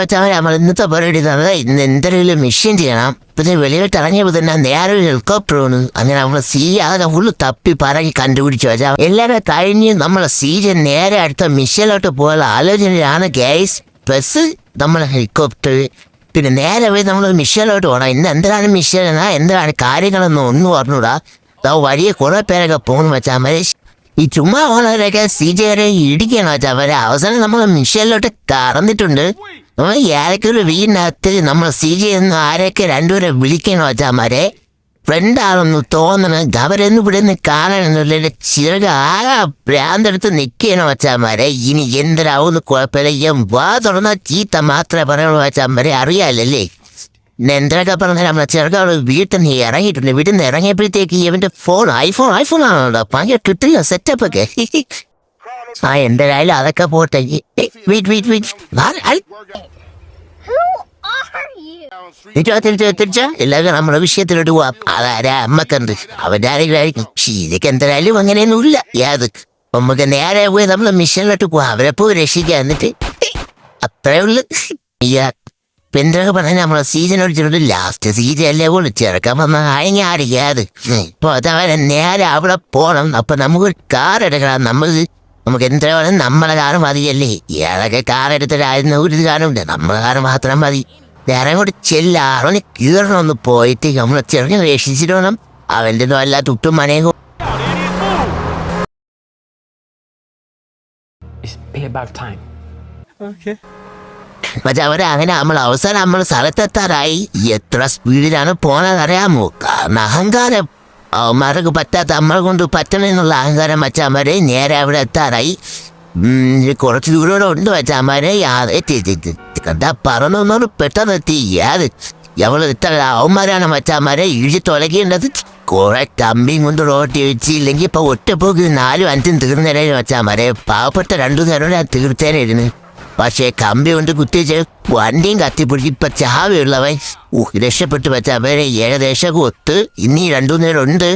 വെച്ചാൽ നമ്മൾ ഇന്നത്തെ പരിപാടി തന്നെ ഇന്ന് എന്തെങ്കിലും മിഷൻ ചെയ്യണം. പിന്നെ വെളിയിലോട്ട് ഇറങ്ങിയപ്പോൾ തന്നെ നേരെ ഒരു ഹെലികോപ്റ്റർ അങ്ങനെ നമ്മൾ സീ അതെ ഫുള്ള് തപ്പി പറക്കി കണ്ടുപിടിച്ചു. വെച്ചാൽ എല്ലാവരും കഴിഞ്ഞ് നമ്മളെ സീജൻ നേരെ അടുത്ത മിഷനിലോട്ട് പോകാനുള്ള ആലോചനയാണ് ഗ്യാസ് ബസ് നമ്മളെ ഹെലികോപ്റ്റർ പിന്നെ നേരെ പോയി നമ്മൾ മിഷനിലോട്ട് പോകണം ഇന്ന് എന്തിനാണ് മിഷൻ എന്നാ എന്തിനാണ് കാര്യങ്ങളെന്ന് ഒന്നും പറഞ്ഞൂടാ അതാ വഴിയെ കുറെ പേരൊക്കെ പോകുന്നു വെച്ചാൽ മതി ഈ ചുമ്മാ പോകുന്നവരൊക്കെ സി ജെരെ ഇടിക്കണം വെച്ചാൽ അവസാനം നമ്മൾ മിഷനിലോട്ട് കറന്നിട്ടുണ്ട്. ഏതൊക്കെ വീടിനകത്ത് നമ്മൾ സ്ഥിതി എന്ന് ആരെയൊക്കെ രണ്ടുപേരെ വിളിക്കണോ അച്ഛാമാരെ ഫ്രണ്ട് ആണെന്ന് തോന്നണം അവരൊന്നും ഇവിടെ നിന്ന് കാണണമെന്നുള്ള ചിറക ആകെ ഭ്രാന്തെടുത്ത് നിൽക്കണം അച്ഛാമാരെ ഇനി എന്തിനാവുന്ന കുഴപ്പമില്ല. ഞാൻ വാ തുറന്ന ചീത്ത മാത്രമേ പറയുള്ളൂ അച്ഛാമാരെ അറിയാലല്ലേ? എന്തൊക്കെ പറഞ്ഞാൽ നമ്മളെ ചെറുകൾ വീട്ടിൽ നിന്ന് ഇറങ്ങിയിട്ടുണ്ട്. വീട്ടിൽ നിന്ന് ഇറങ്ങിയപ്പോഴത്തേക്ക് ഇവന്റെ ഫോൺ ഐഫോൺ ഐഫോൺ ആണല്ലോ. ഭയങ്കര കിട്ടില്ല സെറ്റപ്പ് ഒക്കെ. ആ എന്തായാലും അതൊക്കെ പോട്ടെ. വെയിറ്റ് വെയിറ്റ് തിരിച്ചോ എല്ലാവരും നമ്മളെ വിഷയത്തിലോട്ട് പോവാം. അതാരാ അമ്മക്കണ്ട് അവന്റെ ആരെങ്കിലും ഇതൊക്കെ എന്തായാലും അങ്ങനെയൊന്നുമില്ല. യാത് നമുക്ക് നേരെ പോയി നമ്മൾ മിഷനിലോട്ട് പോവാം. അവരെ പോയി രക്ഷിക്കുക എന്നിട്ട് അത്രേ ഉള്ളു. പെന്തൊക്കെ പറഞ്ഞാൽ നമ്മളെ സീസൺ ഒഴിച്ചിട്ടുണ്ട്. ലാസ്റ്റ് സീസൺ അല്ലേ പോലും ചെറുക്കാൻ വന്ന ആയെങ്കിൽ ആടിക്കാത് ഇപ്പൊ അതവരെ നേരെ അവിടെ പോണം. അപ്പൊ നമുക്ക് കാർ എടുക്കണം. നമ്മൾ നമുക്ക് എന്താ വേണം നമ്മളെ കാറ് മതിയല്ലേ? ഏതൊക്കെ കാർ എടുത്തിട്ടായിരുന്നു ഒരു കാറുണ്ട് നമ്മളെ കാറ് മാത്രം മതി. വേറെ കൂടി ചെല്ല. അവന് കീറണമൊന്ന് പോയിട്ട് നമ്മൾ ചെറിയ രക്ഷിച്ചിട്ട് വേണം അവന്റെ ഒന്നും അല്ല തുട്ടും മനയും payback അവരെ അങ്ങനെ നമ്മൾ അവസാനം നമ്മൾ സ്ഥലത്തെത്താറായി. എത്ര സ്പീഡിലാണ് പോണതറിയാമോ കാരണം അഹങ്കാരം. അവന്മാർക്ക് പറ്റാത്ത നമ്മളെ കൊണ്ട് പറ്റണമെന്നുള്ള അഹങ്കാരം വച്ചമാരെ നേരെ അവിടെ എത്താറായി. കുറച്ച് ദൂരോടെ ഉണ്ട് വച്ചമാരെ കണ്ടാ പറന്നൊന്നോട് പെട്ടെന്ന് എത്തി. യാത് എവൾ ഇത്ര അവന്മാരാണ് വച്ചമാരെ ഇഴി തുലകേണ്ടത് കുറെ കമ്പിയും കൊണ്ട് റോട്ടി വെച്ചില്ലെങ്കിൽ ഇപ്പൊ ഒറ്റപ്പോക്ക് നാലും അഞ്ചും തീർന്നേരെ വച്ചാമാരെ പാവപ്പെട്ട രണ്ടു നേരം ഞാൻ തീർത്തേനായിരുന്നു പക്ഷേ കമ്പി കൊണ്ട് കുത്തിച്ച് വണ്ടിയും കത്തിപ്പിടിച്ച് ഇപ്പൊ ചാവിയുള്ളവൻ രക്ഷപ്പെട്ടു പറ്റ അവരെ ഏകദേശം ഒത്ത് ഇനി രണ്ടു നേരം ഉണ്ട്.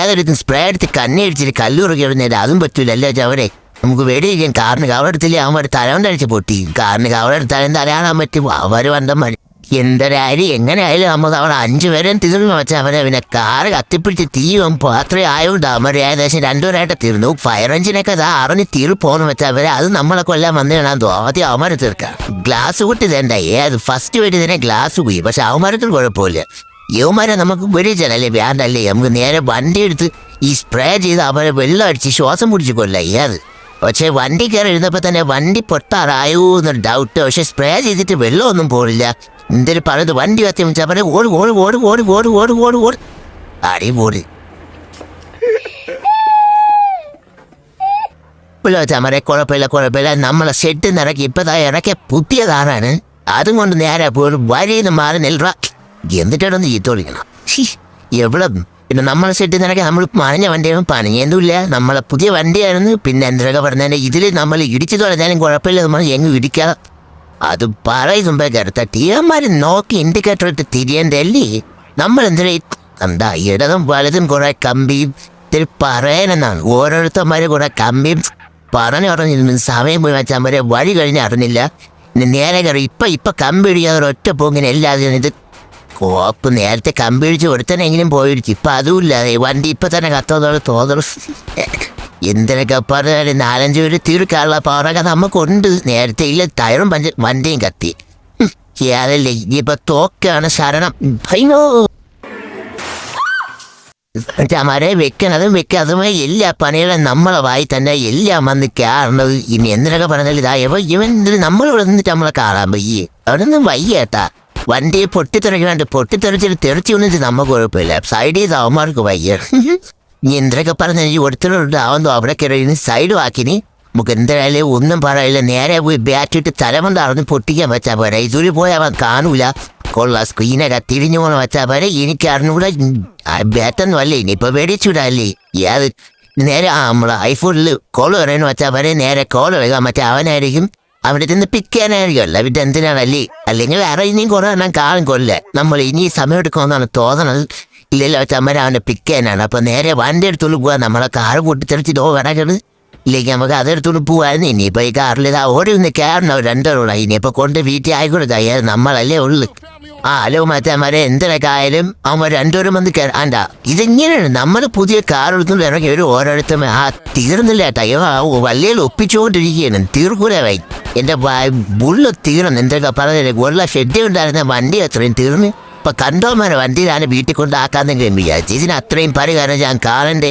ഏതൊരു സ്പ്രേ എടുത്ത് കണ്ണി അടിച്ചിട്ട് കല്ലുറക്കി ഇടുന്നേരം അതും പറ്റൂലല്ലോ അവരെ നമുക്ക് വെടിയിക്കാൻ കാറിന് കവറെടുത്തില്ലേ അവന്മാർ തലവണ്ടടിച്ച് പൊട്ടി. കാറിന് കവറെടുത്താലും തലയാണാൻ പറ്റും? അവർ വണ്ടന്മാർ എന്തരായാലും എങ്ങനെയായാലും നമ്മൾ അവിടെ അഞ്ചു പേരെ തീർന്നു വെച്ചാൽ അവനെ പിന്നെ കാറ് കത്തിപ്പിടിച്ച് തീയും പാത്രയും ആയതുകൊണ്ട് അവർ ഏകദേശം രണ്ടുപേരായിട്ട് തീർന്നു. ഫയർ എഞ്ചിനൊക്കെ അത് അറിഞ്ഞ് തീർ പോന്ന് വെച്ച അവരെ അത് നമ്മളെ കൊല്ലാൻ വന്നു കാണാൻ ആദ്യം അവന്മാരെ തീർക്കാം. ഗ്ലാസ് കൂട്ടി തേണ്ട ഏത് ഫസ്റ്റ് വേണ്ടി തന്നെ ഗ്ലാസ് പോയി പക്ഷെ അവന്മാരത്തിൽ കുഴപ്പമില്ല. യവന്മാരെ നമുക്ക് വെടിച്ചല്ലേ വേണ്ടല്ലേ നമുക്ക് നേരെ വണ്ടി എടുത്ത് ഈ സ്പ്രേ ചെയ്ത് അവരെ വെള്ളം അടിച്ച് ശ്വാസം പിടിച്ച് കൊല്ല. അത് പക്ഷേ വണ്ടി കയറി ഇരുന്നപ്പോൾ തന്നെ വണ്ടി പൊട്ടാറായോ എന്നൊരു ഡൗട്ട് പക്ഷെ സ്പ്രേ ചെയ്തിട്ട് വെള്ളമൊന്നും പോലില്ല എന്തൊരു പറയുന്നത് വണ്ടി കത്തി വെച്ചാൽ ഓടി ഓട് ഓട് ഓട് ഓട് ഓട് ഓട് ഓട്. ഓട് അടിപൊളി ചമരെ കുഴപ്പമില്ല കുഴപ്പമില്ല. നമ്മളെ ഷെഡ് നിറക്കി ഇപ്പതാ ഇറക്കിയ പുതിയതാണാണ് അതും കൊണ്ട് നേരെ പോലും വരിന്ന് മാറി നെൽറ. എന്നിട്ടാണൊന്ന് ചീത്തോളിക്കണം എവിടെ? പിന്നെ നമ്മളെ ഷെഡ് നിറക്കി നമ്മൾ പണിഞ്ഞ വണ്ടിയാണ്? പണിയൊന്നുമില്ല നമ്മളെ പുതിയ വണ്ടിയായിരുന്നു. പിന്നെ എന്തൊക്കെ പറഞ്ഞാൽ ഇതിൽ നമ്മൾ ഇടിച്ചു തുടങ്ങിയാലും കുഴപ്പമില്ല. നമ്മൾ എങ്ങും ഇടിക്കാതെ അത് പറയുമ്പോ കരുത്ത ടീമാര് നോക്കി ഇൻഡിക്കേറ്റർ ഇട്ട് തിരിയണ്ടല്ലേ നമ്മൾ എന്തിനാ എന്താ ഇടതും വലതും കുറെ കമ്പിയും ഇത്തിരി പറയാനെന്നാണ് ഓരോരുത്തന്മാര് കുറെ കമ്പിയും പറഞ്ഞു പറഞ്ഞിരുന്നു സമയം പോയി വെച്ചാൽ വരെ വഴി കഴിഞ്ഞ് അറിഞ്ഞില്ല. നേരെ കയറി. ഇപ്പൊ ഇപ്പൊ കമ്പി ഇടിയാതെ ഒറ്റ പോങ്ങിനെ എല്ലാവരും ഇത് കോപ്പ് നേരത്തെ കമ്പി ഇടിച്ച് ഒരുത്തനെങ്കിലും പോയിരിക്കും. ഇപ്പൊ അതുമില്ല. വണ്ടി ഇപ്പൊ തന്നെ കത്തോന്നോട് തോന്നണം എന്തിനൊക്കെ പറഞ്ഞാലും നാലഞ്ച് പേര് തീർക്കാനുള്ള പാറൊക്കെ നമുക്കുണ്ട്. നേരത്തെ ഇല്ല ടയറും പഞ്ച വണ്ടിയും കത്തി. അതല്ലേ ഇനിയിപ്പൊ തോക്കാണ് ശരണം. ഭയങ്കോ മരെ വെക്കണതും വെക്കാതുമേ എല്ലാ പണികളും നമ്മളെ വായി തന്നെ എല്ലാം വന്ന് കയറണത്. ഇനി എന്തിനൊക്കെ പറഞ്ഞാൽ ഇതാ ഇവ ഇവൻ ഇതിന് നമ്മളിവിടെ നിന്നിട്ട് നമ്മളെ കാണാൻ വയ്യേ. അവിടെയൊന്നും വയ്യേട്ടാ. വണ്ടി പൊട്ടിത്തെറിക്കാണ്ട് പൊട്ടിത്തെറിച്ചിട്ട് തെറിച്ചു വന്നിട്ട് നമുക്ക് കുഴപ്പമില്ല. സൈഡ് ചെയ്ത് അവന്മാർക്ക് വയ്യ. എന്തൊക്കെ പറഞ്ഞ ഈ ഒരുത്തരോട് ആവുന്നോ അവിടെ കിടന്ന് സൈഡ് വാക്കിനി. നമുക്ക് എന്തായാലും ഒന്നും പറയില്ല. നേരെ പോയി ബാറ്റിട്ട് തലമന്ത് അറിഞ്ഞ് പൊട്ടിക്കാൻ വെച്ചാൽ പോരാ. ഇതൊരു പോയി അവൻ കാണൂല. കൊള്ള സ്ക്രീനൊക്കെ തിരിഞ്ഞു പോകണം വെച്ചാൽ പോരെ. എനിക്ക് അറിഞ്ഞൂടെ. ബാറ്റൊന്നും അല്ലേ? ഇനിയിപ്പോൾ മേടിച്ചൂടല്ലേ ഏത് നേരെ ആ നമ്മളെ ഐഫോണിൽ കോൾ പറയുന്നു വെച്ചാൽ പോരെ. നേരെ കോൾ എടുക്കാൻ മറ്റേ അവനായിരിക്കും. അവിടെ നിന്ന് പിക്ക് ചെയ്യാനായിരിക്കും. അല്ല പിന്നെ എന്തിനാണല്ലേ അല്ലെങ്കിൽ വേറെ ഇനിയും കുറേ എണ്ണം കാണും കൊല്ലേ? നമ്മൾ ഇനി സമയം എടുക്കുമെന്നാണ് തോന്നണത്. ഇല്ലല്ലോ ചമ്മര അവനെ പിക്ക് ചെയ്യാനാണ്. അപ്പൊ നേരെ വണ്ടി എടുത്തോളൂ പോവാ. നമ്മളെ കാർ പൊട്ടിത്തെറിച്ച് ദോ കിടക്കണ് ഇല്ലെങ്കിൽ നമുക്ക് അതെടുത്തോണ്ട് പോവായിരുന്നു. ഇനിയിപ്പോൾ ഈ കാറിൽ ഇതാ ഓടി ഒന്ന് കയറണം. രണ്ടോളൂ ഇനിയിപ്പോൾ കൊണ്ട് വീട്ടിൽ ആയിക്കോട്ടെ. നമ്മളല്ലേ ഉള്ളു. ആ ഹലോ മറ്റേ എന്തിനൊക്കെ ആയാലും അവൻ രണ്ടുപേരും വന്ന് കയറാണ്ട ഇതെങ്ങനെയാണ്. നമ്മൾ പുതിയ കാർ എടുത്തുകൊണ്ട് ഇറങ്ങി ഒരു ഓരോരുത്തരും ആ തീർന്നില്ല അയ്യോ ആ വള്ളിയിൽ ഒപ്പിച്ചുകൊണ്ടിരിക്കുകയാണ്. തീർക്കൂലായി എന്റെ ബുള്ള് തീർന്നു. എന്തൊക്കെ പറഞ്ഞില്ല ഗുള്ള ഷെഡ് ഉണ്ടായിരുന്ന വണ്ടി അത്രയും തീർന്നു. ഇപ്പൊ കണ്ടോമാരെ വണ്ടിയിലാണ് വീട്ടിൽ കൊണ്ടാക്കാന്നെങ്കിലും വിചാരിച്ചു. ഇതിന് അത്രയും പരിഹാരം ഞാൻ കാണണ്ടേ?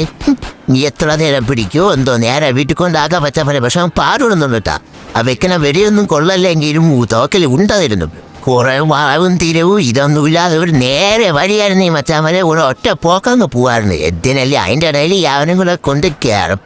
നീ എത്ര നേരം പിടിക്കോ? എന്തോ നേരെ വീട്ടിൽ കൊണ്ടാക്കാൻ പറ്റാൻ പറയാം പക്ഷെ അവൻ കേട്ടാ ആ വെക്കണ വെടിയൊന്നും കൊള്ളല്ലെങ്കിലും തോക്കൽ ഉണ്ടായിരുന്നു. കുറെ വളവും തിരവും ഇതൊന്നുമില്ലാതെ ഒരു നേരെ വഴിയായിരുന്നു ഈ മച്ചാമലെ ഒരു ഒറ്റ പോക്കങ്ങ് പോവാറുണ്ട് എന്തിനല്ലേ അതിന്റെ ഇടയിൽ യാവനും കൂടെ കൊണ്ട് കയറും?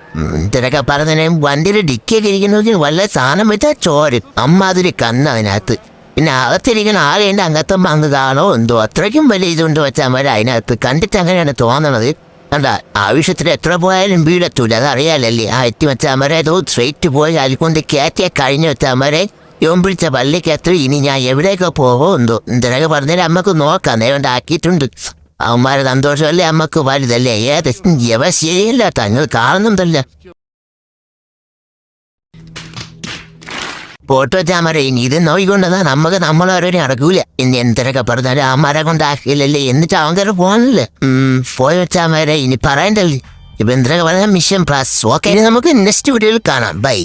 ഇതിനൊക്കെ പറഞ്ഞതിനും വണ്ടിയിൽ ഡിക്കിയൊക്കെ ഇരിക്കുന്നതിന് വല്ല സാധനം വെച്ചാൽ ചോരും. അമ്മാതിരി കണ്ണ് അതിനകത്ത്. പിന്നെ അകത്തിരിക്കുന്ന ആളെയുണ്ട് അംഗത്വം വന്നതാണോ എന്തോ? അത്രയ്ക്കും വലിയ ഇതുകൊണ്ട് വെച്ചാൽ അതിനകത്ത് കണ്ടിട്ട് അങ്ങനെയാണ് തോന്നണത്. കണ്ട ആവശ്യത്തിന് എത്ര പോയാലും വീടെത്തൂല അതറിയാലല്ലേ. ആ എത്തി വെച്ചാൽ മരെ ഏതോ സ്ട്രെയിറ്റ് പോയി അതുകൊണ്ട് കയറ്റിയ കഴിഞ്ഞ് വെച്ചാൽ മരെ യോൻ പിടിച്ച പള്ളിക്കകത്ത് ഇനി ഞാൻ എവിടേക്ക് പോകോ എന്തോ? എന്തിനൊക്കെ പറഞ്ഞാൽ അമ്മയ്ക്ക് നോക്കാം. നേരം ആക്കിയിട്ടുണ്ട്. അവന്മാരെ സന്തോഷമല്ലേ അമ്മയ്ക്ക് വലുതല്ലേ? ഏത്? ശരിയല്ലാത്ത ശരിയല്ല തങ്ങൾ കാണുന്നുണ്ടല്ല. ഇനി ഇത് നോയിക്കൊണ്ടതാ നമുക്ക് നമ്മളവരെ നടക്കൂല. ഇനി എന്തിനൊക്കെ പറഞ്ഞാലും അമ്മരെ കൊണ്ടാക്കിയില്ലല്ലേ എന്നിട്ട് അവൻ കയറി പോകാനല്ലേ. പോയി വെച്ചാമരെ ഇനി പറയണ്ടല്ലേ. ഇപ്പൊ എന്തിനൊക്കെ പറഞ്ഞാൽ മിഷൻ പ്ലസ് ഓക്കെ നമുക്ക് നെക്സ്റ്റ് വീഡിയോയിൽ കാണാം. ബൈ